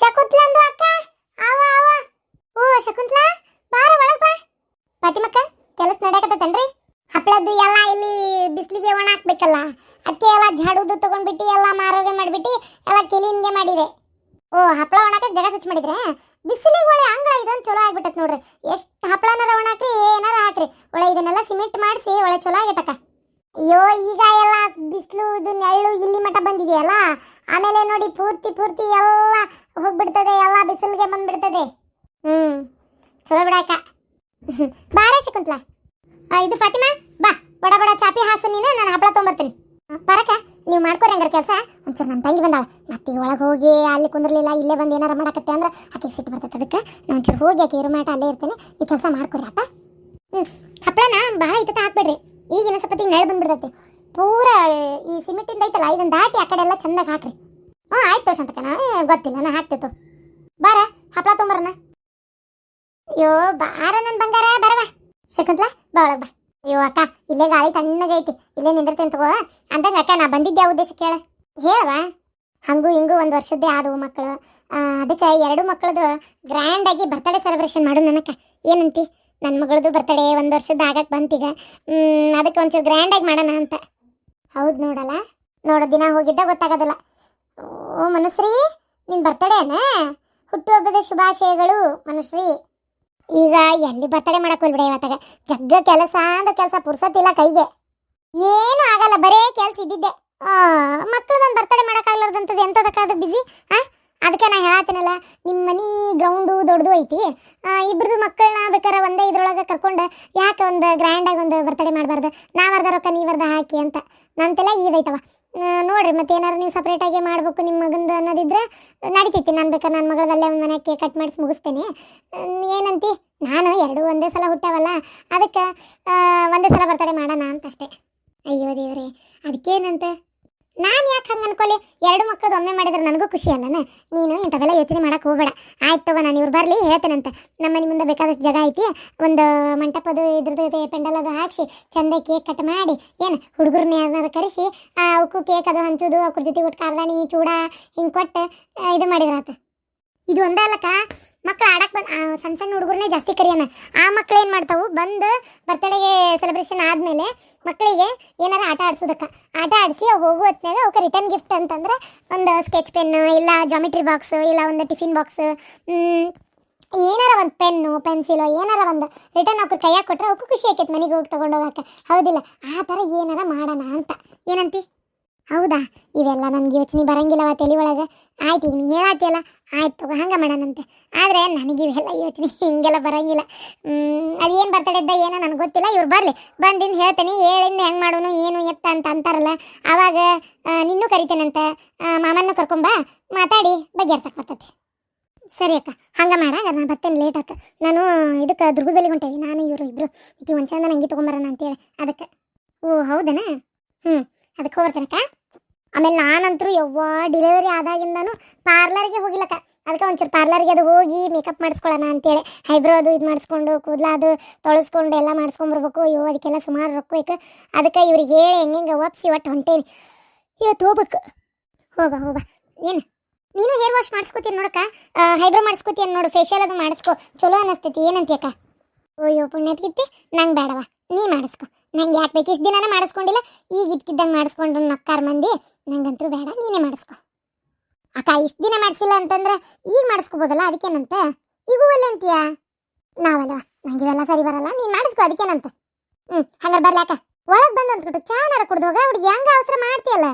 ಶಕುಂತ್ಲಂದು ಅಕ್ಕ? ಅವ ಅವ. ಓ, ಶಕುಂತ್ಲಾ? ಬಾರ ಒಳಗ್ ಬಾ. ಫಾತಿಮಕ್ಕ ಕೆಲಸ ನಡೆಯಕತ್ತೇನ್ರಿ ಹಪ್ಪಳದ್ದು ಎಲ್ಲ ಇಲ್ಲಿ ಬಿಸಿಲಿಗೆ ಒಣ ಹಾಕ್ಬೇಕಲ್ಲ. ಅದಕ್ಕೆ ಎಲ್ಲ ಝಾಡುದು ತಗೊಂಡ್ಬಿಟ್ಟು, ಎಲ್ಲ ಮಾರೋಗೆ ಮಾಡಿಬಿಟ್ಟು, ಎಲ್ಲ ಕ್ಲೀನ್ಗೆ ಮಾಡಿದೆ. ಓ ಹಪ್ಪಳ ಒಣಕ್ಕೆ ಜಾಗ ಸ್ವಚ್ಛ ಮಾಡಿದ್ರೆ? ಬಿಸಿಲಿಗೆ ಒಳ್ಳೆ ಅಂಗಳ ಇದೊಂದು ಚಲೋ ಆಗ್ಬಿಟ್ಟತ್ ನೋಡ್ರಿ. ಎಷ್ಟು ಹಪ್ಪಳನಾರ ಒಣ ಹಾಕ್ರಿ, ಏನಾರ ಹಾಕ್ರಿ. ಒಳ್ಳೆ ಇದನ್ನೆಲ್ಲ ಸಿಮೆಂಟ್ ಮಾಡಿಸಿ ಒಳ್ಳೆ ಚಲೋ ಆಗೈತಕ್ಕ. ಅಯ್ಯೋ, ಈಗ ಎಲ್ಲ ಬಿಸಿಲು, ಇದು ನೆರಳು ಇಲ್ಲಿ ಮಠ ಬಂದಿದೆಯಲ್ಲ? ಆಮೇಲೆ ನೋಡಿ ಪೂರ್ತಿ ಪೂರ್ತಿ ಎಲ್ಲ ಹೋಗ್ಬಿಡ್ತದೆ, ಎಲ್ಲ ಬಿಸಿಲಿಗೆ ಬಂದ್ಬಿಡ್ತದೆ. ಹ್ಮ್, ಚಲೋ ಬಿಡಾಕ ಬಾರ ಶಕುಂತ್ಲ. ಇದು ಫಾತಿಮಾ, ಬಾ, ಬಡ ಬಡ ಚಾಪಿ ಹಾಸು ನೀನು, ನಾನು ಹಪ್ಪಳ ತೊಗೊಂಬರ್ತೀನಿ. ಬರಕ ನೀವು ಮಾಡ್ಕೊರಿ ಹಂಗಾರೆ ಕೆಲಸ. ಒಂಚೂರು ನಮ್ಮ ತಂಗಿ ಬಂದಾಳ. ಮತ್ತೆ ಒಳಗೆ ಹೋಗಿ ಅಲ್ಲಿ ಕುಂದ್ರಲಿಲ್ಲ, ಇಲ್ಲೇ ಬಂದು ಏನಾರ ಮಾಡಕತ್ತೆ ಅಂದ್ರೆ ಆಕೆ ಸಿಟ್ಟು ಬರ್ತೈತೆ ಅದಕ್ಕೆ ನಾನು ಒಂಚೂರು ಹೋಗಿ ಆಕೆ ಇರುಮಾಟ ಅಲ್ಲೇ ಇರ್ತೇನೆ. ನೀವು ಕೆಲಸ ಮಾಡ್ಕೊರಿ ಆತ. ಹ್ಞೂ ಹಪ್ಪಳನ ಭಾಳ ಇತ್ತ ಹಾಕ್ಬೇಡ್ರಿ. ಈಗ ಸಪತಿ ನೆಳ ಬಂದ್ಬಿಡ್ತೈತಿ. ಪೂರ ಈ ಸಿಮೆಂಟಿಂದ ಐತಲ್ಲ, ಇದನ್ನ ದಾಟಿ ಆ ಕಡೆ ಎಲ್ಲ ಚಂದಾಗಿ ಹಾಕ್ರಿ. ಹ್ಞೂ ಆಯ್ತು ಶಾಂತಕನ ಗೊತ್ತಿಲ್ಲ, ನಾ ಹಾಕ್ತಿತ್ತು ಬಾರ ಹಪ್ಪಳ ತೊಂಬರನ ಅಯ್ಯೋ, ಬಾರ ನನ್ನ ಬಂಗಾರ ಬರವ ಶಕುಂತ್ಲಾ, ಬಾ ಬಾ. ಅಯ್ಯೋ, ಅಕ್ಕ, ಇಲ್ಲೇ ಗಾಳಿ ತಣ್ಣಗೈತಿ ಇಲ್ಲೇ ನಿಂದಿರ್ತೇನೆ ತಗೋ. ಅಂದಂಗ ಅಕ್ಕ, ನಾ ಬಂದಿದ್ದೆ ಉದ್ದೇಶ ಕೇಳ. ಹೇಳವಾ ಹಂಗೂ ಹಿಂಗೂ ಒಂದು ವರ್ಷದ್ದೇ ಆದವು ಮಕ್ಕಳು ಅದಕ್ಕೆ ಎರಡು ಮಕ್ಕಳದು ಗ್ರ್ಯಾಂಡಾಗಿ ಬರ್ತಡೇ ಸೆಲೆಬ್ರೇಷನ್ ಮಾಡು ನನಕ ಏನಂತಿ? ನನ್ನ ಮಗಳದು ಬರ್ತಡೇ ಒಂದು ವರ್ಷದ ಆಗಕ್ಕೆ ಬಂತೀಗ. ಅದಕ್ಕೆ ಒಂಚೂರು ಗ್ರ್ಯಾಂಡ್ ಆಗಿ ಮಾಡೋಣ ಅಂತ. ಹೌದು ನೋಡಲ್ಲ ನೋಡೋ ದಿನ ಹೋಗಿದ್ದ ಗೊತ್ತಾಗೋದಿಲ್ಲ. ಓ, ಮನುಶ್ರೀ, ನಿನ್ ಬರ್ತಡೇನಾ ಹುಟ್ಟುಹಬ್ಬದ ಶುಭಾಶಯಗಳು, ಮನುಶ್ರೀ. ಈಗ ಎಲ್ಲಿ ಬರ್ತಡೇ ಮಾಡಕ್ ಹೋಗ್ಬಿಡ ಇವತ್ತಾಗ. ಜಗ್ಗ ಕೆಲಸ ಅಂದ್ರೆ ಕೆಲಸ ಪುರ್ಸತ್ತಿಲ್ಲ ಕೈಗೆ. ಏನು ಆಗಲ್ಲ, ಬರೇ ಕೆಲಸ ಇದ್ದಿದ್ದೆ. ಮಕ್ಕಳದೊಂದು ಬರ್ತಡೇ ಮಾಡೋಕ್ಕಾಗ್ಲಾರ್ದಂಥದ್ದು ಎಂಥದಕ್ಕಾದ್ರೂ ಬಿಸಿ ಹಾಂ ಅದಕ್ಕೆ ನಾ ಹೇಳತ್ತೀನಲ್ಲ ನಿಮ್ಮ ಮನೆ ಗ್ರೌಂಡು ದೊಡ್ಡದು ಐತಿ. ಆ, ಇಬ್ರದ್ದು ಮಕ್ಕಳನ್ನ ಬೇಕಾರೆ ಒಂದೇ ಇದ್ರೊಳಗೆ ಕರ್ಕೊಂಡು ಯಾಕೆ ಒಂದು ಗ್ರ್ಯಾಂಡಾಗಿ ಒಂದು ಬರ್ತಡೇ ಮಾಡಬಾರ್ದು? ನಾವರ್ದ ರೊಕ್ಕ ನೀವರ್ದ ಹಾಕಿ ಅಂತ. ನಂತೆಲ್ಲ ತಲೆ ಈದೈತವ ನೋಡ್ರಿ ಮತ್ತೆ ಏನಾರು ನೀವು ಸಪ್ರೇಟಾಗಿ ಮಾಡಬೇಕು ನಿಮ್ಮ ಮಗಂದು ಅನ್ನೋದಿದ್ರೆ ನಡಿತೈತಿ. ನಾನು ಬೇಕಾದ್ರೆ ನನ್ನ ಮಗಳದಲ್ಲೇ ಒಂದು ಮನೆಗೆ ಕಟ್ ಮಾಡಿಸಿ ಮುಗಿಸ್ತೇನೆ. ಏನಂತಿ? ನಾನು ಎರಡು ಒಂದೇ ಸಲ ಹುಟ್ಟಾವಲ್ಲ ಅದಕ್ಕೆ ಒಂದೇ ಸಲ ಬರ್ತಡೇ ಮಾಡೋಣ ಅಂತ ಅಷ್ಟೇ ಅಯ್ಯೋ ದೇವ್ರಿ ಅದಕ್ಕೇನಂತ? ನಾನು ಯಾಕೆ ಹಂಗೆ ಅನ್ಕೊಲಿ ಎರಡು ಮಕ್ಕಳದ್ದು ಒಮ್ಮೆ ಮಾಡಿದ್ರೆ ನನಗೂ ಖುಷಿ ಅಲ್ಲನ? ನೀನು ಇಂಥವೆಲ್ಲ ಯೋಚನೆ ಮಾಡಕ್ಕೆ ಹೋಗಬೇಡ. ಆಯ್ತು ತಗೋ, ನಾನು ಇವ್ರು ಬರಲಿ, ಹೇಳ್ತೇನಂತ. ನಮ್ಮ ಮನೆ ಮುಂದೆ ಬೇಕಾದಷ್ಟು ಜಾಗ ಐತಿ. ಒಂದು ಮಂಟಪದು ಇದ್ರದ್ದು ಪೆಂಡಲ್ ಅದು ಹಾಕ್ಸಿ, ಚಂದ ಕೇಕ್ ಕಟ್ ಮಾಡಿ, ಏನು ಹುಡುಗರನ್ನ ಯಾರನ್ನಾರು ಕರೆಸಿ ಅವಕ್ಕೂ ಕೇಕ್ ಅದು ಹಂಚೋದು ಅವ್ರ ಜೊತೆ ಒಟ್ಟು ಕಾರ್ದಾಣಿ ಚೂಡ, ಹಿಂಗೆ ಕೊಟ್ಟು ಇದು ಮಾಡಿದ್ರಾತ? ಇದು ಒಂದೇ ಅಲ್ಲಕ್ಕ? ಮಕ್ಳು ಆಡಕ್ಕೆ ಬಂದು ಸಣ್ಣ ಸಣ್ಣ ಹುಡುಗರನ್ನೇ ಜಾಸ್ತಿ ಕರೆಯೋಣ ಆ ಮಕ್ಳು ಏನು ಮಾಡ್ತಾವು? ಬಂದು ಬರ್ತಡೇಗೆ ಸೆಲೆಬ್ರೇಷನ್ ಆದಮೇಲೆ ಮಕ್ಕಳಿಗೆ ಏನಾರ ಆಟ ಆಡ್ಸೋದಕ್ಕೆ. ಆಟ ಆಡಿಸಿ ಅವು ಹೋಗೋ ಹೊತ್ನಾಗ ಅವಕ್ಕೆ ರಿಟರ್ನ್ ಗಿಫ್ಟ್ ಅಂತಂದ್ರೆ ಒಂದು ಸ್ಕೆಚ್ ಪೆನ್ನು ಇಲ್ಲ ಜಾಮಿಟ್ರಿ ಬಾಕ್ಸು ಇಲ್ಲ ಒಂದು ಟಿಫಿನ್ ಬಾಕ್ಸು ಏನಾರ ಒಂದು ಪೆನ್ನು ಪೆನ್ಸಿಲು ಏನಾರ ಒಂದು ರಿಟರ್ನ್ ಅವ್ರ ಕೈಯಾಗ ಕೊಟ್ರೆ ಅವಕ್ಕೂ ಖುಷಿ ಆಕೈತೆ ಮನೆಗೆ ಹೋಗಿ ತೊಗೊಂಡೋಗಕ್ಕೆ ಹೌದಿಲ್ಲ, ಆ ಥರ ಏನಾರ ಮಾಡೋಣ ಅಂತ. ಏನಂತಿ? ಹೌದಾ? ಇವೆಲ್ಲ ನನಗೆ ಯೋಚನೆ ಬರಂಗಿಲ್ಲವ ತಲೆ ಒಳಗೆ ಆಯ್ತು ಈಗ ನೀ ಹೇಳತ್ತಿಯಲ್ಲ? ಆಯ್ತು ತಗೋ, ಹಂಗೆ ಮಾಡೋಣಂತೆ. ಆದರೆ ನನಗೆ ಇವೆಲ್ಲ ಯೋಚನೆ ಹಿಂಗೆಲ್ಲ ಬರಂಗಿಲ್ಲ. ಅದೇನು ಬರ್ತಡೇದ್ದ ಏನೋ ನನಗೆ ಗೊತ್ತಿಲ್ಲ. ಇವ್ರು ಬರಲಿ. ಬಂದಿಂದ ಹೇಳ್ತೇನೆ, ಹೇಳಿಂದ ಹೆಂಗೆ ಮಾಡೋನು, ಏನು, ಎತ್ತ ಅಂತ ಅಂತಾರಲ್ಲ. ಆವಾಗ ನಿನ್ನೂ ಕರಿತೇನಂತ ಮಾಮನ್ನು ಕರ್ಕೊಂಬಾ ಮಾತಾಡಿ ಬಗೆಹರ್ಸಕ್ಕೆ ಬರ್ತೈತಿ. ಸರಿ ಅಕ್ಕ, ಹಂಗೆ ಮಾಡ ನಾನು ಬರ್ತೇನೆ ಲೇಟ್ ನಾನು ಇದಕ್ಕೆ ದುರ್ಗದಲ್ಲಿ ಹೊಂಟೇವಿ, ನಾನು, ಇವರು ಇಬ್ಬರು ಈಕಿ ಒಂದು ಚಂದ ನಂಗೆ ತೊಗೊಂಬರೋಣ ಅಂತೇಳಿ. ಅದಕ್ಕೆ. ಓ, ಹೌದನಾ? ಹ್ಞೂ ಅದಕ್ಕೆ ಹೋಗ್ಬರ್ತೇನಕ್ಕ ಆಮೇಲೆ ನಾನಂತರೂ ಯವ್ವ ಡೆಲಿವರಿ ಆದಾಗಿಂದನೂ ಪಾರ್ಲರ್ಗೆ ಹೋಗಿಲ್ಲಕ್ಕ. ಅದಕ್ಕೆ ಒಂಚೂರು ಪಾರ್ಲರ್ಗೆ ಅದು ಹೋಗಿ ಮೇಕಪ್ ಮಾಡಿಸ್ಕೊಳ್ಳೋಣ ಅಂತೇಳಿ. ಹೈಬ್ರೋ ಅದು ಇದು ಮಾಡಿಸ್ಕೊಂಡು, ಕೂದಲ ಅದು ತೊಳಸ್ಕೊಂಡು ಎಲ್ಲ ಮಾಡಿಸ್ಕೊಂಬರ್ಬೇಕು. ಅಯ್ಯೋ ಅದಕ್ಕೆಲ್ಲ ಸುಮಾರು ರೊಕ್ಕ ಬೇಕು ಅದಕ್ಕೆ ಇವ್ರಿಗೆ ಹೇಳಿ ಹೆಂಗೆ ಒಪ್ಸಿ ಒಟ್ಟು ಹೊಂಟೇನಿ. ಇವತ್ತು ಹೋಗ್ಬೇಕು. ಹೋಗ ಹೋಗ ಏನು? ನೀನು ಹೇರ್ ವಾಶ್ ಮಾಡಿಸ್ಕೋತೀನಿ ನೋಡಕ್ಕ? ಹೈಬ್ರೋ ಮಾಡಿಸ್ಕೋತೀನಿ ನೋಡು. ಫೇಶಿಯಲ್ ಅದು ಮಾಡಿಸ್ಕೊ. ಚಲೋ ಅನ್ನಿಸ್ತೈತಿ ಏನಂತೀಯಕ್ಕ? ಅಯ್ಯೋ ಪುಣ್ಯತ್ಕಿತ್ತಿ ನಂಗೆ ಬೇಡವಾ ನೀ ಮಾಡಿಸ್ಕೊ. ನಂಗೆ ಯಾಕೆ ಬೇಕು? ಇಷ್ಟು ದಿನನೇ ಮಾಡಿಸ್ಕೊಂಡಿಲ್ಲ. ಈಗ ಇದ್ಕಿದ್ದಂಗೆ ಮಾಡಿಸ್ಕೊಂಡ್ರು ನಕ್ಕಾರ ಮಂದಿ. ನಂಗಂತೂ ಬೇಡ, ನೀನೇ ಮಾಡಿಸ್ಕೊ. ಅಕ್ಕ, ಇಷ್ಟು ದಿನ ಮಾಡಿಸಿಲ್ಲ ಅಂತಂದ್ರೆ ಈಗ ಮಾಡಿಸ್ಕೋಬೋದಲ್ಲ, ಅದಕ್ಕೇನಂತೆ? ಈಗೂ ಒಲ್ಲೆ ಅಂತೀಯ? ನಾವಲ್ವ? ನಂಗೆ ಇವೆಲ್ಲ ಸರಿ ಬರಲ್ಲ, ನೀನು ಮಾಡಿಸ್ಕೊ, ಅದಕ್ಕೇನಂತ? ಹ್ಞೂ ಹಂಗಾರೆ ಅಕ್ಕ. ಒಳಗೆ ಬಂದು ಅಂದ್ಬಿಟ್ಟು ಚಾನಾರ ಕುಡ್ದೋಗ ಹುಡುಗಿ ಹೆಂಗೆ ಅವಸರ ಮಾಡ್ತೀಯಲ್ಲ?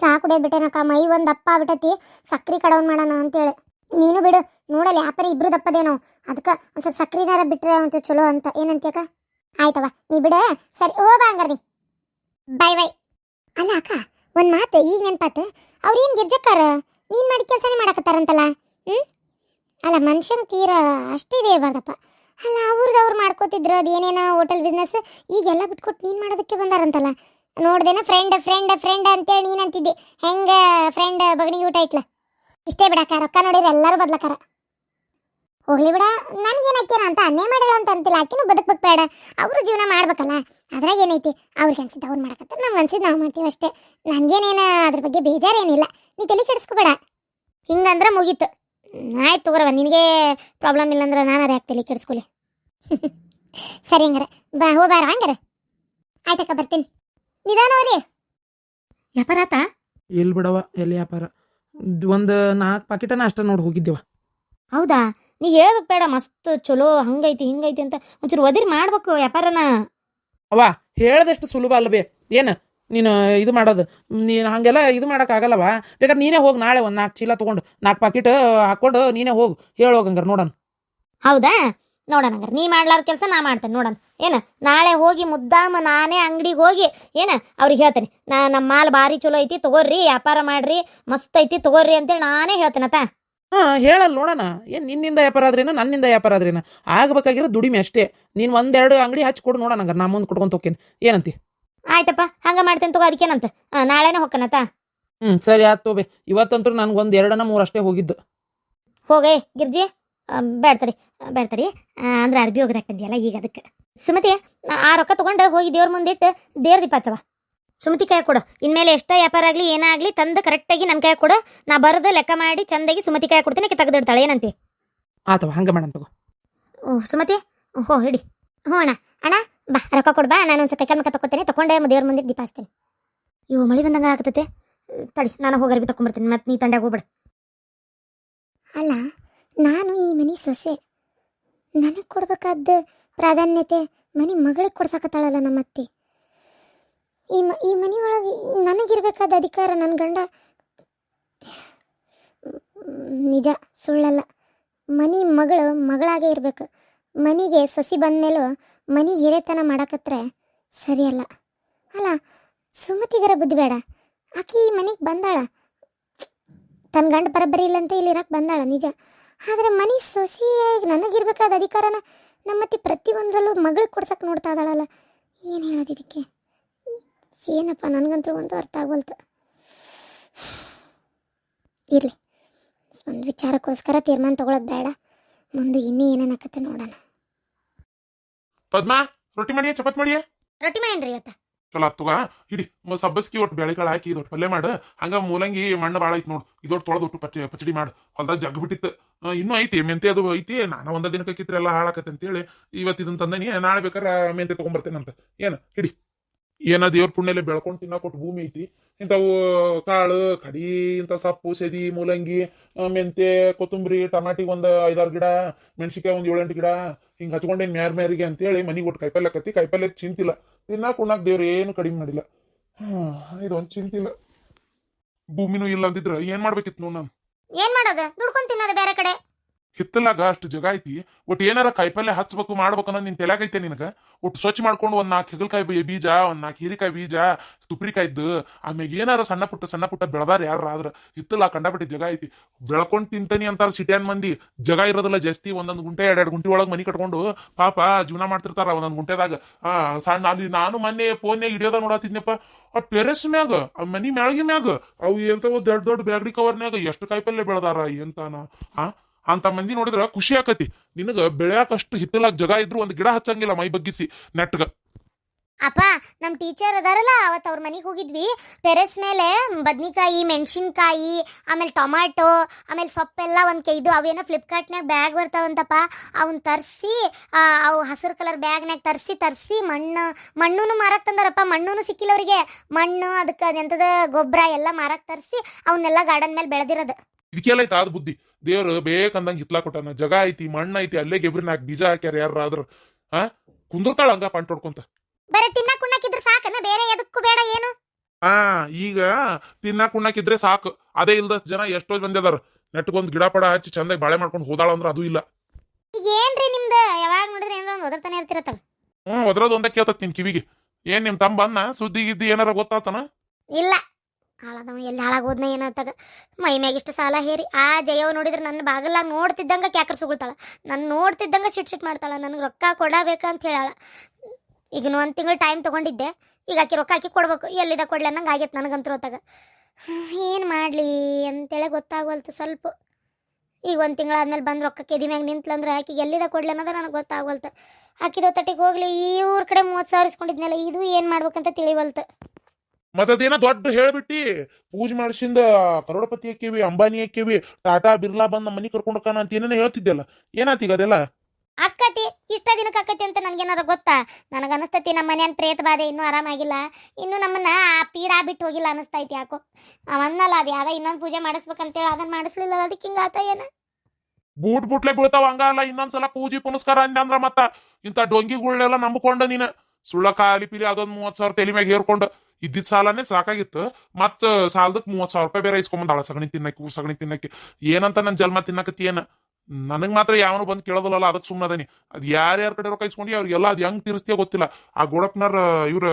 ಚಾ ಕುಡಿಯೋದು ಬಿಟ್ಟೇನಕ್ಕ ಮೈ ಒಂದು ದಪ್ಪ ಆಗ್ಬಿಟ್ಟತಿ. ಸಕ್ರೆ ಕಡೌನ್ ಮಾಡೋಣ ಅಂತೇಳಿ. ನೀನು ಬಿಡು, ನೋಡಲ್ಲ ಯಾಪರಿ ಇಬ್ರು ದಪ್ಪದೇನೋ. ಅದಕ್ಕೆ ಒಂದು ಸ್ವಲ್ಪ ಸಕ್ರಿನಾರ ಬಿಟ್ಟರೆ ಒಂಚೂರು ಚಲೋ ಅಂತ. ಏನಂತೀಯಕ್ಕ? ಆಯ್ತವ ನೀ ಬಿಡ. ಸರಿ ಓ ಬಾ ಹಂಗಾರ ನೀ ಬೈ ಬೈ. ಅಲ್ಲ ಅಕ್ಕ, ಒಂದು ಮಾತು ಈಗ ನೆನಪಾತು. ಅವ್ರೇನು ಗಿರ್ಜಕ್ಕಾರ? ನೀನು ಮಾಡಿ ಕೆಲಸನೇ ಮಾಡಕತ್ತಾರಂತಲ್ಲ? ಹ್ಞೂ ಅಲ್ಲ ಮನುಷ್ಯನ ತೀರ ಅಷ್ಟೇ ಇದೆ ಇರಬಾರ್ದಪ್ಪ. ಅಲ್ಲ ಅವ್ರದ್ದು ಅವ್ರು ಮಾಡ್ಕೋತಿದ್ರು ಅದು ಏನೇನೋ ಹೋಟೆಲ್ ಬಿಸ್ನೆಸ್ ಈಗೆಲ್ಲ ಬಿಟ್ಕೊಟ್ಟು ನೀನು ಮಾಡೋದಕ್ಕೆ ಬಂದಾರಂತಲ್ಲ. ನೋಡ್ದೇನ ಫ್ರೆಂಡ್ ಫ್ರೆಂಡ್ ಫ್ರೆಂಡ್ ಅಂತೇಳಿ ನೀನು ಅಂತಿದ್ದೆ. ಹೆಂಗೆ ಫ್ರೆಂಡ್ ಬಗಣಿಗೆ ಊಟ ಇಟ್ಲ? ಇಷ್ಟೇ ಬಿಡಕ್ಕ, ರೊಕ್ಕ ನೋಡಿದ್ರೆ ಎಲ್ಲರೂ ಬದ್ಲಕ್ಕಾರ ಹೋಗ್ಲಿ ಬಿಡ. ನನ್ಗೇನು ಆಕೇನ ಅಂತ ಅನ್ನೇ ಮಾಡಿಲ್ಲ ಅಂತ ಅಂತಿಲ್ಲ. ಆಕಿನೂ ಬದುಕ್ಬೇಕು ಬೇಡ. ಅವರು ಜೀವನ ಮಾಡ್ಬೇಕಲ್ಲ. ಅದ್ರಾಗ ಏನೈತಿ? ಅವ್ರಿಗೆ ಅನ್ಸಿದ್ದು ಅವ್ರು ಮಾಡಕತ್ತಾರೆ ನಮ್ಗೆ ಅನ್ಸಿದ್ದು ನಾವು ಮಾಡ್ತೀವಿ ಅಷ್ಟೇ. ನನಗೇನೇನು ಅದ್ರ ಬಗ್ಗೆ ಬೇಜಾರೇನಿಲ್ಲ. ನೀ ತಲೆ ಕೆಡಿಸ್ಕೋಬೇಡ. ಹಿಂಗಂದ್ರೆ ಮುಗೀತು. ಆಯ್ತು ತಗೋರವ ನಿನಗೆ ಪ್ರಾಬ್ಲಮ್ ಇಲ್ಲಂದ್ರೆ ನಾನು ಅದೇ ತಲೆ ಕೆಡ್ಸ್ಕೊಲಿ? ಸರಿ ಹಂಗಾರೆ. ಬಾ ಹೋ ಬಾರ ಹಂಗಾರೆ. ಆಯ್ತಕ್ಕ ಬರ್ತೀನಿ. ನಿಧಾನವರಿ ವ್ಯಾಪಾರ ಆತ? ಎಲ್ಲಿ ಬಿಡವ ಎಲ್ಲಿ ವ್ಯಾಪಾರ. ಒಂದು ನಾಲ್ಕು ಪಾಕಿಟನ ಅಷ್ಟೇ ನೋಡಿ ಹೋಗಿದ್ದೇವ. ಹೌದಾ? ನೀ ಹೇಳ್ಬೇಕು ಬೇಡ ಮಸ್ತ್ ಚಲೋ ಹಂಗೈತಿ ಹಿಂಗೈತಿ ಅಂತ ಒಂಚೂರು ಒದಿರಿ ಮಾಡ್ಬೇಕು ವ್ಯಾಪಾರನ. ಅವ ಹೇಳ್ದಷ್ಟು ಸುಲಭ ಅಲ್ವೇ ಏನು ನೀನು ಇದು ಮಾಡೋದು ನೀನು ಹಾಗೆಲ್ಲ ಇದು ಮಾಡೋಕ್ಕಾಗಲ್ಲವ ಬೇಕಾದ್ರೆ ನೀನೇ ಹೋಗಿ ನಾಳೆ ಒಂದು ನಾಲ್ಕು ಚೀಲ ತೊಗೊಂಡು ನಾಲ್ಕು ಪಾಕಿಟ್ ಹಾಕ್ಕೊಂಡು ನೀನೇ ಹೋಗು. ಹೇಳೋಗಂಗಾರ ನೋಡೋಣ. ಹೌದಾ? ನೋಡೋಣ ಹಂಗಾರೆ. ನೀ ಮಾಡ್ಲಾರ ಕೆಲಸ ನಾ ಮಾಡ್ತೇನೆ ನೋಡೋಣ. ಏನು ನಾಳೆ ಹೋಗಿ ಮುದ್ದಾಮ ನಾನೇ ಅಂಗಡಿಗೆ ಹೋಗಿ ಏನು ಅವ್ರಿಗೆ ಹೇಳ್ತೇನೆ. ನಾ ನಮ್ಮ ಮಾಲ್ ಭಾರಿ ಚಲೋ ಐತಿ ತಗೋರಿ ವ್ಯಾಪಾರ ಮಾಡ್ರಿ ಮಸ್ತ್ ಐತಿ ತಗೋರಿ ಅಂತೇಳಿ ನಾನೇ ಹೇಳ್ತೇನೆ ಆತ ಹಾಂ ಹೇಳಲ್ಲ ನೋಡೋಣ. ಏನು ನಿನ್ನಿಂದ ವ್ಯಾಪಾರ ಆದ್ರೇನು ನನ್ನಿಂದ ವ್ಯಾಪಾರ ಆದ್ರೇನು? ಆಗಬೇಕಾಗಿರೋ ದುಡಿಮೆ ಅಷ್ಟೇ. ನೀನು ಒಂದೆರಡು ಅಂಗಡಿ ಹಚ್ಚಿ ಕೊಡು ನೋಡೋಣ ಹಂಗಾರೆ ನಾ ಮುಂದೆ ಕೊಡ್ಕೊಂತ ಹೋಗ್ತೀನಿ. ಏನಂತಿ? ಆಯ್ತಪ್ಪ ಹಂಗ ಮಾಡ್ತೇನೆ ತಗೋ ಅದಕ್ಕೇನಂತ. ನಾಳೆನೇ ಹೋಗ್ಕನತ? ಹ್ಞೂ ಸರಿ ಆಯ್ತು ತೋಬೆ ಇವತ್ತಂತೂ ನನಗೆ ಒಂದು ಎರಡನ ಮೂರು ಅಷ್ಟೇ ಹೋಗಿದ್ದು. ಹೋಗೇ ಗಿರ್ಜಿ. ಬೇಡ್ತರಿ ಬೇಡ್ತರಿ ಅಂದ್ರೆ ಅರ್ಬಿ ಹೋಗದಾಗ್ತದೆಯಲ್ಲ ಈಗ ಅದಕ್ಕೆ. ಸುಮತಿ ಆ- ಆ ರೊಕ್ಕ ತಗೊಂಡು ಹೋಗಿ ದೇವ್ರ ಮುಂದಿಟ್ಟು ದೇವ್ರ ದೀಪ ಹಚ್ಚವ ಸುಮತಿ ಕೈ ಕೊಡು. ಇನ್ಮೇಲೆ ಎಷ್ಟ ವ್ಯಾಪಾರ ಆಗಲಿ ಏನಾಗಲಿ ತಂದು ಕರೆಕ್ಟಾಗಿ ನನ್ನ ಕೈ ಕೊಡು. ನಾ ಬರೆದು ಲೆಕ್ಕ ಮಾಡಿ ಚಂದಾಗಿ ಸುಮತಿ ಕೈ ಕೊಡ್ತೀನಿ ಆಕೆ ತೆಗೆದಿಡ್ತಾಳೆ ಏನಂತೆ? ಆತವ ಹಂಗೆ ಮಾಡೋಣ ತಗೋ. ಓ ಸುಮತಿ? ಹೋ ಹಿಡಿ. ಹ್ಞೂ ಅಣ್ಣ. ಅಣ್ಣ ಬಾ ರೊಕ್ಕ ಕೊಡು ಬಾ. ನಾನು ಒಂದು ಸ್ವಲ್ಪ ಕೈಕಾಲು ಮುಖ ತಗೋತೀನಿ ತಗೊಂಡೆ ದೇವ್ರ ಮುಂದೆ ದೀಪ ಹಚ್ತೀನಿ. ಇವು ಮಳೆ ಬಂದಂಗೆ ಆಗತೈತೆ. ತಡಿ ನಾನು ಹೋಗಿ ಅರ್ಬಿ ತಗೊಂಡ್ಬರ್ತೀನಿ ಮತ್ತೆ ನೀ ತಂಡ್ಯಾಗ ಹೋಗ್ಬೇಡ. ಅಲ್ಲ ನಾನು ಈ ಮನೆ ಸೊಸೆ. ನನಗೆ ಕೊಡ್ಬೇಕಾದ ಪ್ರಾಧಾನ್ಯತೆ ಮನೆ ಮಗಳಿಗೆ ಕೊಡ್ಸಕತ್ತಾಳಲ್ಲ ನಮ್ಮ ಅತ್ತೆ ಈ ಮ, ಈ ಮನೆಯೊಳಗೆ ನನಗಿರ್ಬೇಕಾದ ಅಧಿಕಾರ ನನ್ನ ಗಂಡ. ನಿಜ, ಸುಳ್ಳಲ್ಲ. ಮನೆ ಮಗಳು ಮಗಳಾಗೇ ಇರಬೇಕು. ಮನೆಗೆ ಸೊಸಿ ಬಂದ್ಮೇಲೂ ಮನೆ ಹಿರೇತನ ಮಾಡಕತ್ರೆ ಸರಿಯಲ್ಲ. ಅಲ್ಲ, ಸುಮತಿಗರ ಬುದ್ಧಿ ಬೇಡ. ಆಕಿ ಈ ಮನೆಗೆ ಬಂದಾಳ. ತನ್ನ ಗಂಡ ಬರಬ್ಬರಿ ಇಲ್ಲ ಅಂತ ಇಲ್ಲಿ ಇರಕ್ಕೆ ಬಂದಾಳ, ನಿಜ. ಆದರೆ ಮನೆ ಸೊಸಿಯಾಗಿ ನನಗಿರ್ಬೇಕಾದ ಅಧಿಕಾರನ ನಮ್ಮತ್ತೆ ಪ್ರತಿಯೊಂದರಲ್ಲೂ ಮಗಳಿಗೆ ಕೊಡ್ಸಕ್ಕೆ ನೋಡ್ತಾ ಇದ್ದಾಳಲ್ಲ. ಏನು ಹೇಳೋದು ಇದಕ್ಕೆ? ಏನಪ್ಪ ನನಗಂತೂ ಒಂದು ಅರ್ಥ ಆಗೋಲ್ತು ಇರಲಿ ಒಂದು ವಿಚಾರಕ್ಕೋಸ್ಕರ ತೀರ್ಮಾನ ತಗೊಳ್ಳೋದು ಬೇಡ. ಮುಂದೆ ಇನ್ನೂ ಏನೇನಾಕತ್ತೆ ನೋಡೋಣ. ಪದ್ಮಾ ರೊಟ್ಟಿ ಮಾಡಿಯ ಚಪಾತಿ ಮಾಡಿಯ? ರೊಟ್ಟಿ ಮಾಡೇನ್ರಿ ಇವತ್ತ? ಚಲೋ ಆತ್ ಇಡಿ ಹಿಡಿ ಸಬ್ಬಸ್ಗಿ ಒಟ್ಟು ಬೆಳೆಗಳು ಹಾಕಿ ಇದೊಟ್ಟು ಪಲ್ಯ ಮಾಡು. ಹಂಗ ಮೂಲಂಗಿ ಮಣ್ಣು ಭಾಳ ಐತಿ ನೋಡು. ಇದೊಟ್ಟು ತೊಳೆದು ಒಟ್ಟು ಪಚ್ಚ ಪಚಡಿ ಮಾಡು. ಹೊಲ್ದಾಗ ಜಗ್ ಬಿಟ್ಟಿತ್ತು. ಇನ್ನೂ ಐತಿ ಮೆಂತೆ ಅದು ಐತಿ. ನಾನು ಒಂದ ದಿನಕ್ಕೆ ಕಿತ್ರೆ ಎಲ್ಲ ಹಾಳಾಕತ್ತೆ ಅಂತೇಳಿ ಇವತ್ತು ಇದನ್ನ ತಂದನಿ. ನಾಳೆ ಬೇಕಾದ್ರೆ ಮೆಂತೆ ತೊಗೊಂಬರ್ತೇನಂತ. ಏನು ಹಿಡಿ ಏನ ದೇವ್ರ ಪುಣ್ಯಲೆ ಬೆಳ್ಕೊಂಡು ತಿನ್ನಕೊಟ್ಟು ಭೂಮಿ ಐತಿ. ಇಂಥವು ಕಾಳು, ಕಡಿ ಇಂಥ ಸೊಪ್ಪು, ಸೆದಿ, ಮೂಲಂಗಿ ಮೆಂತೆ ಕೊತ್ತಂಬರಿ, ಟಮಾಟಿ ಒಂದು ಐದಾರು ಗಿಡ ಮೆಣಸಿಕಾಯಿ ಒಂದು ಏಳೆಂಟು ಗಿಡ ಹಿಂಗೆ ಹಚ್ಕೊಂಡೇನು ಮ್ಯಾರ್ ಮ್ಯಾರಿಗೆ ಅಂತೇಳಿ ಮನೆಗೆ ಒಟ್ಟು ಕಾಯಿಪಲ್ಲೆ ಕತ್ತಿ ಕಾಯಿಪಲ್ಲೆ ಚಿಂತಿಲ್ಲ. ತಿನ್ನಾಕ ಉಣ್ಣಾಕ ದೇವ್ರು ಏನು ಕಡಿಮೆ ಮಾಡಿಲ್ಲ. ಹಾಂ ಇದೊಂದು ಚಿಂತಿಲ್ಲ. ಭೂಮಿನೂ ಇಲ್ಲ ಅಂತಿದ್ರೆ ಏನು ಮಾಡ್ಬೇಕಿತ್ತು ನೋಡ್ ನಾನು? ಏನು ಮಾಡೋದು? ದುಡ್ಕೊಂಡು ತಿನ್ನೋದು ಬೇರೆ ಕಡೆ. ಹಿತ್ತಲಾಗ ಅಷ್ಟು ಜಗ ಐತಿ, ಒಟ್ ಏನಾರ ಕಾಯಿಪಲ್ಲೆ ಹಚ್ಬೇಕು, ಮಾಡ್ಬೇಕು ಅನ್ನೋ ನಿನ್ ಐತೆ ನಿನಗ? ಒಟ್ಟು ಸ್ವಚ್ಛ ಮಾಡ್ಕೊಂಡು ಒಂದ್ ನಾಲ್ಕು ಹೆಗಲ್ಕಾಯಿ ಬೀಜ, ಒಂದ್ ನಾಲ್ಕು ಹೀರಿಕಾಯಿ ಬೀಜ, ತುಪ್ರಿಕಾಯ್ದು, ಆಮ್ಯಾಗ ಏನಾರ ಸಣ್ಣ ಪುಟ್ಟ ಸಣ್ಣ ಪುಟ್ಟ ಬೆಳದಾರ ಯಾರ ಆದ್ರ ಹಿತ್ತಲ ಕಂಡಪಟ್ಟಿ ಜಗ ಐತಿ. ಬೆಳ್ಕೊಂಡು ತಿಂತೇನಿ ಅಂತಾರ ಸಿಟಿಯನ್ ಮಂದಿ, ಜಗ ಇರೋದಿಲ್ಲ ಜಾಸ್ತಿ, ಒಂದೊಂದು ಗುಂಟೆ, ಎರಡೆರಡು ಗುಂಟೆ ಒಳಗೆ ಮನಿ ಕಟ್ಕೊಂಡು ಪಾಪ ಜೀವನ ಮಾಡ್ತಿರ್ತಾರ ಒಂದೊಂದು ಗುಂಟೆದಾಗ ಆ, ಸಣ್ಣ, ಅಲ್ಲಿ ನಾನು ಮೊನ್ನೆ ಫೋನ್ಯಾಗ ಹಿಡಿಯೋದ ನೋಡತ್ತಿದ್ನಪ್ಪ ಆ ಟೆರೆಸ್ ಮ್ಯಾಗ, ಆ ಮನಿ ಮ್ಯಾಳಗಿ ಮ್ಯಾಗ, ಅವು ಎಂತ ದೊಡ್ಡ ದೊಡ್ಡ ಬ್ಯಾಗ್ಡಿ ಕವರ್ನ್ಯಾಗ ಎಷ್ಟು ಕಾಯಿಪಲ್ಲೆ ಬೆಳದಾರ ಎಂತಾನ, ಆ? ಅಂತ ಮಂದಿ ನೋಡಿದ್ರ ಖುಷಿ ಆಕತಿ. ನಿನಗ ಬೆಳ್ಯಾಕ ಅಷ್ಟು ಹಿತ್ತಲಾಗ ಜಗ ಇದ್ರು ಒಂದು ಗಿಡ ಹಚ್ಚಂಗಿಲ್ಲ ಮೈ ಬಗ್ಗಿಸಿ ನೆಟ್ಗ. ಅಪ್ಪ ನಮ್ಮ ಟೀಚರ್ ಅದಾರಲ್ಲ ಅವತ್ತು ಅವ್ರ ಮನೆಗೆ ಹೋಗಿದ್ವಿ. ಟೆರೆಸ್ ಮೇಲೆ ಬದ್ನಿಕಾಯಿ ಮೆಣಸಿನ್ಕಾಯಿ ಆಮೇಲೆ ಟೊಮ್ಯಾಟೊ ಆಮೇಲೆ ಸೊಪ್ಪೆಲ್ಲ ಒಂದು ಕೈದು ಅವೇನೋ ಫ್ಲಿಪ್ಕಾರ್ಟ್ನಾಗ ಬ್ಯಾಗ್ ಬರ್ತಾವಂತಪ್ಪ. ಅವನ್ನ ತರಿಸಿ ಅವು ಹಸಿರು ಕಲರ್ ಬ್ಯಾಗ್ನಾಗ ತರಿಸಿ ತರಿಸಿ ಮಣ್ಣು ಮಣ್ಣು ಮಾರಕ್ ತಂದಾರಪ್ಪ ಮಣ್ಣು ಸಿಕ್ಕಿಲ್ಲ ಅವರಿಗೆ. ಮಣ್ಣು ಅದಕ್ಕೆ ಎಂಥದ ಗೊಬ್ಬರ ಎಲ್ಲ ಮಾರಕ್ ತರಿಸಿ ಅವನ್ನೆಲ್ಲ ಗಾರ್ಡನ್ ಮೇಲೆ ಬೆಳೆದಿರೋದು. ಇದಕ್ಕೆಲ್ಲ ಆದ ಬುದ್ಧಿ? ದೇವ್ರು ಬೇಕಂದಂಗ ಹಿತ್ಲಾ ಕೊಟ್ಟಾನ. ಜಗ ಐತಿ ಮಣ್ಣ ಐತಿ ಅಲ್ಲೇ ಗೆಬ್ರಿನ ಹಾಕಿ ಬೀಜ ಹಾಕ್ಯಾರ ಯಾರಾದ್ರ ಆ? ಕುಂದಿರ್ತಾಳ ಹಂಗ ಪಂಟ್ ಹೊಡ್ಕೊಂತ ಬರೀ ತಿನ್ನ ಉಣ್ಣಕ್ಕಿದ್ರೆ ಸಾಕನ ಬೇರೆ ಎದಕ್ಕೂ ಬೇಡ ಏನು? ಆ ಈಗ ತಿನ್ನ ಉಣ್ಣಾಕಿದ್ರೆ ಸಾಕು. ಅದೇ ಇಲ್ದ ಜನ ಎಷ್ಟೋ ಮಂದಿ ಅದಾರ. ನೆಟ್ಗೊಂದ್ ಗಿಡ ಪಡ ಹಚ್ಚಿ ಚಂದಾಗಿ ಬಾಳೆ ಮಾಡ್ಕೊಂಡು ಹೋದಾಳ ಅಂದ್ರ ಅದು ಇಲ್ಲ. ಈಗ ಏನ್ರಿ ನಿಮ್ದು? ಯಾವಾಗ ನೋಡಿದ್ರೆ ಏನಾರ ಒಂದು ಒದರ್ತಾನೆ ಇರ್ತಿರತ್ತವ ಹ್ಮ್ ಅದ್ರದ್ದು ಒಂದೇ ಕೇಳ್ತತ್ ನಿನ್ ಕಿವಿಗೆ. ಏನ್ ನಿಮ್ ತಮ್ಮ ಬಂದ ಸುದ್ದಿ ಗಿದ್ದಿ ಏನಾರ ಗೊತ್ತಾತನ? ಇಲ್ಲ. ಹಾಳಾದವ ಎಲ್ಲಿ ಹಾಳಾಗೋದ್ನ ಏನಂತಾಗ? ಮೈ ಮ್ಯಾಗ ಇಷ್ಟು ಸಾಲ ಹೇರಿ. ಆ ಜಯವ್ ನೋಡಿದ್ರೆ ನನ್ನ ಬಾಗಲ ನೋಡ್ತಿದ್ದಂಗೆ ಕ್ಯಾಕರ್ ಸುಗುಳ್ತಾಳ. ನನ್ನ ನೋಡ್ತಿದ್ದಂಗೆ ಸಿಟ್ ಸಿಟ್ ಮಾಡ್ತಾಳ. ನನಗೆ ರೊಕ್ಕ ಕೊಡಬೇಕಂತ ಹೇಳಾಳ ಈಗ ಒಂದು ತಿಂಗಳು ಟೈಮ್ ತೊಗೊಂಡಿದ್ದೆ. ಈಗ ಆಕಿ ರೊಕ್ಕ ಹಾಕಿ ಕೊಡ್ಬೇಕು. ಎಲ್ಲಿದ ಕೊಡ್ಲಿ ಅನ್ನಂಗೆ ಆಗೈತೆ ನನಗಂತೂ ಹೊತ್ತಾಗ. ಏನು ಮಾಡಲಿ ಅಂತೇಳಿ ಗೊತ್ತಾಗವಲ್ತು ಸ್ವಲ್ಪ. ಈಗ ಒಂದು ತಿಂಗಳಾದ್ಮೇಲೆ ಬಂದು ರೊಕ್ಕ ಕೆದಿ ಮ್ಯಾಗ ನಿಂತ್ಲಂದ್ರೆ ಆಕಿ ಎಲ್ಲಿದ ಕೊಡ್ಲಿ ಅನ್ನೋದು ನನಗೆ ಗೊತ್ತಾಗವಲ್ತು ಹಾಕಿದ ತಟ್ಟಿಗೆ ಹೋಗ್ಲಿ, ಈ ಊರ ಕಡೆ ಮೂವತ್ತು ಸಾವಿರ ಇಸ್ಕೊಂಡಿದ್ನಲ್ಲ, ಇದು ಏನು ಮಾಡ್ಬೇಕಂತ ತಿಳಿವಲ್ತು. ಮತ್ತ ಅದೇನ ದೊಡ್ಡ ಹೇಳ್ಬಿಟ್ಟಿ ಪೂಜೆ ಮಾಡಿಸಿಂದ ಕರೋಡಪತಿ ಹಾಕಿವಿ ಅಂಬಾನಿ ಹಾಕಿವಿ ಟಾಟಾ ಬಿರ್ಲಾ ಬಂದ್ ಮನೆ ಮನಿ ಕರ್ಕೊಂಡು ಹೋಗಾನ ಅಂತ ಏನೇನೋ ಹೇಳ್ತಿದ್ದೆಲ್ಲ. ಏನಾತೀಗ ಅದೆಲ್ಲ? ಅಕ್ಕತಿ ಇಷ್ಟ ದಿನಕ್ಕೆ ಅಕ್ಕತಿ ಅಂತ ನನ್ಗೇನಾರ ಗೊತ್ತಾ? ನನಗೆ ಅನಸ್ತತಿ ನಮ್ಮ ಮನೆಯನ್ ಪ್ರೇತ ಬಾಧೆ ಇನ್ನೂ ಆರಾಮಾಗಿಲ್ಲ. ಇನ್ನು ನಮ್ಮನ್ನ ಆ ಪೀಡಾ ಬಿಟ್ಟು ಹೋಗಿಲ್ಲ ಅನಿಸ್ತೈತಿ ಯಾಕೋ. ಅವನ್ನಲ್ಲ ಅದು ಯಾವ ಇನ್ನೊಂದು ಪೂಜೆ ಮಾಡಿಸ್ಬೇಕಂತೇಳಿ ಅದನ್ನ ಮಾಡಿಸ್ಲಿಲ್ಲ ಅದಕ್ಕೆ ಹಿಂಗಾತ ಏನ? ಬೂಟ್ ಬುಟ್ಲೆ ಬೀಳ್ತಾವ ಹಂಗಲ್ಲ ಇನ್ನೊಂದ್ಸಲ ಪೂಜೆ ಪುನಸ್ಕಾರ ಅಂದ ಅಂದ್ರ ಮತ್ತ ಇಂಥ ಡೊಂಗಿಗಳನ್ನೆಲ್ಲ ನಂಬ್ಕೊಂಡ ನೀನ. ಸುಳ್ಳ ಖಾಲಿ ಪಿಲಿ ಅದೊಂದ್ ಮೂವತ್ ಸಾವಿರ ತಲೆ ಮ್ಯಾಗ ಹೇರ್ಕೊಂಡು ಇದ್ದಿದ್ ಸಾಲನೇ ಸಾಕಾಗಿತ್ತು. ಮತ್ತ, ಸಾಲದಕ್ ಮೂವತ್ ಸಾವಿರ ರೂಪಾಯಿ ಬೇರೆ ಇಸ್ಕೊಂಬಂದಾಳ ಸಗಣಿ ತಿನ್ನಕ್ಕೆ ಸಗಣಿ ತಿನ್ನಕ್ಕೆ. ಏನಂತ ನನ್ ಜನ್ಮ ತಿನ್ನಕತ್ತಿ ಏನ? ನನಗ್ ಮಾತ್ರ ಯಾವನು ಬಂದು ಕೇಳೋದಲ್ಲ ಅದಕ್ಕೆ ಸುಮ್ಮನದನಿ ಅದ್ ಯಾರ್ಯಾರ ಕಡೆ ರೊಕ್ಕ ಇಸ್ಕೊಂಡಿ ಅವ್ರಿಗೆಲ್ಲ ಅದ್ ಹೆಂಗ್ ತೀರಿಸ್ತೀಯ ಗೊತ್ತಿಲ್ಲ. ಆ ಗೋಡಪ್ಪನರ್ ಇವ್ರ,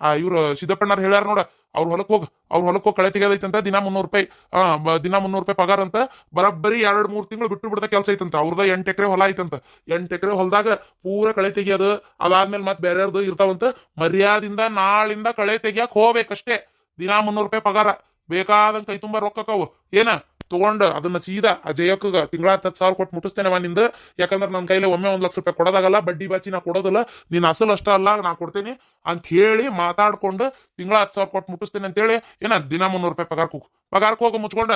ಆ ಇವ್ರ ಸಿದ್ದಪ್ಪಣ್ಣರ್ ಹೇಳ್ಯಾರ ನೋಡ, ಅವ್ರ ಹೊಲಕ್ ಹೋಗ, ಅವ್ರ ಹೊಲಕ್ ಹೋಗಿ ಕಳೆ ತೆಗೆದೈತಂತ ದಿನ ಮುನ್ನೂರು ರೂಪಾಯಿ, ಆ ದಿನ ಮುನ್ನೂರು ರೂಪಾಯಿ ಪಗಾರ ಅಂತ ಬರಬ್ಬರಿ ಎರಡ್ ಮೂರ್ ತಿಂಗಳು ಬಿಟ್ಟು ಬಿಡ್ತಾ ಕೆಲಸ ಐತಂತ. ಅವ್ರದ ಎಂಟ್ ಎಕರೆ ಹೊಲ ಐತಂತ. ಎಂಟ್ ಎಕರೆ ಹೊಲದಾಗ ಪೂರ ಕಳೆ ತೆಗಿಯೋದು, ಅದಾದ್ಮೇಲೆ ಮತ್ತೆ ಬೇರೆಯವ್ರದ್ದು ಇರ್ತಾವಂತ ಮರ್ಯಾದಿಂದ ನಾಳಿಂದ ಕಳೆ ತೆಗಿಯಕ್ ಹೋಗ್ಬೇಕಷ್ಟೇ. ದಿನ ಮುನ್ನೂರು ರೂಪಾಯಿ ಪಗಾರ. ಬೇಕಾದಂಗ ಕೈ ತುಂಬಾ ರೊಕ್ಕಕ್ಕವು ಏನ? ತಗೊಂಡ್ ಅದನ್ನ ಸೀದಾ ಆ ಜಯಕ್ಕಗ ತಿಂಗಳ ಹತ್ತು ಸಾವಿರ ಕೊಟ್ಟು ಮುಟ್ಟಿಸ್ತೇನೆ ನಿಂದ. ಯಾಕಂದ್ರೆ ನನ್ನ ಕೈಲಿ ಒಮ್ಮೆ ಒಂದು ಲಕ್ಷ ರೂಪಾಯಿ ಕೊಡೋದಾಗಲ್ಲ ಬಡ್ಡಿ ಬಾಚಿ ನಾ ಕೊಡೋದಿಲ್ಲ. ನೀನ್ ಅಸಲ್ ಅಷ್ಟ ಅಲ್ಲ ನಾ ಕೊಡ್ತೇನೆ ಅಂತ ಹೇಳಿ ಮಾತಾಡ್ಕೊಂಡು ತಿಂಗಳ ಹತ್ತು ಸಾವಿರ ಕೊಟ್ಟು ಮುಟ್ಟಿಸ್ತೇನೆ ಅಂತೇಳಿ ಏನ ದಿನ ಮುನ್ನೂರು ರೂಪಾಯಿ ಪಗಾರ ಹೋಗು ಪಗಾರಕ್ಕೆ ಹೋಗು ಮುಚ್ಕೊಂಡ.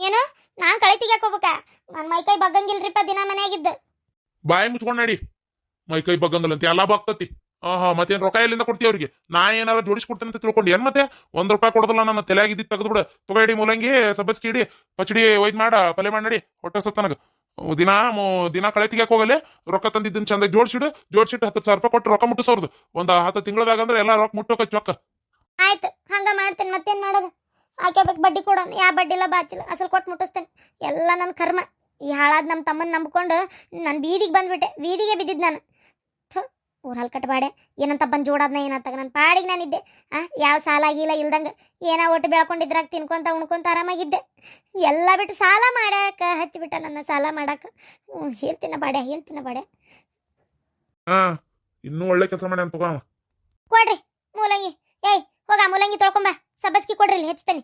ಏನು? ನಾನ್ ಕಳೆ ತೆಗಿಯಕ್ ಹೋಗ್ಬೇಕ. ನನ್ ಮೈ ಕೈ ಬಗ್ಗಂಗಿಲ್ರಿಪ್ಪ ದಿನ ಮನೆಯಾಗಿದ್ದ. ಬಾಯಿ ಮುಚ್ಕೊಂಡ್ ನಡಿ. ಮೈ ಕೈ ಬಗ್ಗಂಗಲ್ಲ ಅಂತ ಎಲ್ಲ ಬಾಗ್ತತಿ. ಆಹಾ, ಮತ್ತೇನ್ ರೊಕ್ಕ ಎಲ್ಲಿಂದ ಕೊಡ್ತೀವಿ ಅವ್ರಿಗೆ? ನಾ ಏನಾರ ಜೋಡಿಸ್ಕೊಡ್ತೇನೆ ಅಂತ ತಿಳ್ಕೊಂಡು. ಏನ್ ಮತ್ತೆ? ಒಂದ್ ರೂಪಾಯಿ ಕೊಡೋದಲ್ಲ, ನನ್ನ ತಲೆಯಾಗಿದ್ದು ತೆಗೆದು ಬಿಡ ತೊಗೊಡಿ ಮೂಲಂಗಿ ಸಬ್ಬಸ್ಕಿ ಇಡಿ ಪಚಡಿ ಒಯ್ದು ಮಾಡ ಪಲೆ ಮಾಡಿ, ಹೊಟ್ಟೆ ಸತ್ ನನಗ. ದಿನ ದಿನ ಕಳೆ ತೆಗಿಯಕ್ ಹೋಗಲ್ಲ? ರೊಕ್ಕ ತಂದಿದ್ದನ್ ಚಂದ ಜೋಡಿಸಿಡು, ಜೋಡಿಸಿಟ್ಟು ಹತ್ತು ಸಾವಿರ ರೂಪಾಯಿ ಕೊಟ್ಟು ರೊಕ್ಕ ಮುಟ್ಟಿಸೋರ್ದು ಒಂದ್ ಹತ್ತು ತಿಂಗಳದಾಗ ಅಂದ್ರೆ ಎಲ್ಲ ರೊಕ್ಕ ಮುಟ್ಟೋಕ ಚೊಕ್ಕ ಆಯ್ತು, ಹಂಗ ಮಾಡ್ತೇನೆ, ಮತ್ತೇನ್ ಮಾಡೋದು? ಹಾಕ್ಯಬೇಕು ಬಡ್ಡಿ ಕೊಡೋಣ ಯಾ ಬಡ್ಡಿ ಇಲ್ಲ ಬಾಚಿಲ್ಲ ಅಸಲ್ ಕೊಟ್ಟು ಮುಟ್ಟಿಸ್ತೇನೆ. ಎಲ್ಲ ನನ್ನ ಕರ್ಮ. ಈ ಹಾಳಾದ ನಮ್ಮ ತಮ್ಮನ ನಂಬ್ಕೊಂಡು ನಾನು ಬೀದಿಗೆ ಬಂದ್ಬಿಟ್ಟೆ. ಬೀದಿಗೆ ಬಿದ್ದಿದ್ದು ನಾನು. ಊರಲ್ಲಿ ಕಟ್ಬಾಡೆ. ಏನಂತ ಬಂದು ಜೋಡಾದ್ನ ಏನಂತ ನನ್ನ ಪಾಡಿಗೆ ನಾನಿದ್ದೆ. ಆ ಯಾವ ಸಾಲ ಆಗಿಲ್ಲ ಇಲ್ದಂಗೆ ಏನೋ ಒಟ್ಟು ಬೆಳ್ಕೊಂಡಿದ್ರಾಗ ತಿನ್ಕೊಂತ ಉಣ್ಕೊಂತ ಆರಾಮಾಗಿದ್ದೆ. ಎಲ್ಲ ಬಿಟ್ಟು ಸಾಲ ಮಾಡ್ಯಾಕ ಹಚ್ಚಿಬಿಟ್ಟ ನನ್ನ ಸಾಲ ಮಾಡಾಕ. ಹ್ಞೂ ಹೇಳ್ತೀನ ಬಾಡೆ ಹೇಳ್ತೀನ ಬಾಡೆ ಹಾ ಇನ್ನೂ ಒಳ್ಳೆ ಕೆಲಸ ಮಾಡಿ ಅಂತ. ಕೊಡ್ರಿ ಮೂಲಂಗಿ. ಏಯ್ ಹೋಗ ಮೂಲಂಗಿ ತೊಳ್ಕೊಂಬ. ಸಬ್ಬಸ್ಗಿ ಕೊಡ್ರಿ ಇಲ್ಲಿ ಹೆಚ್ಚುತ್ತೇನೆ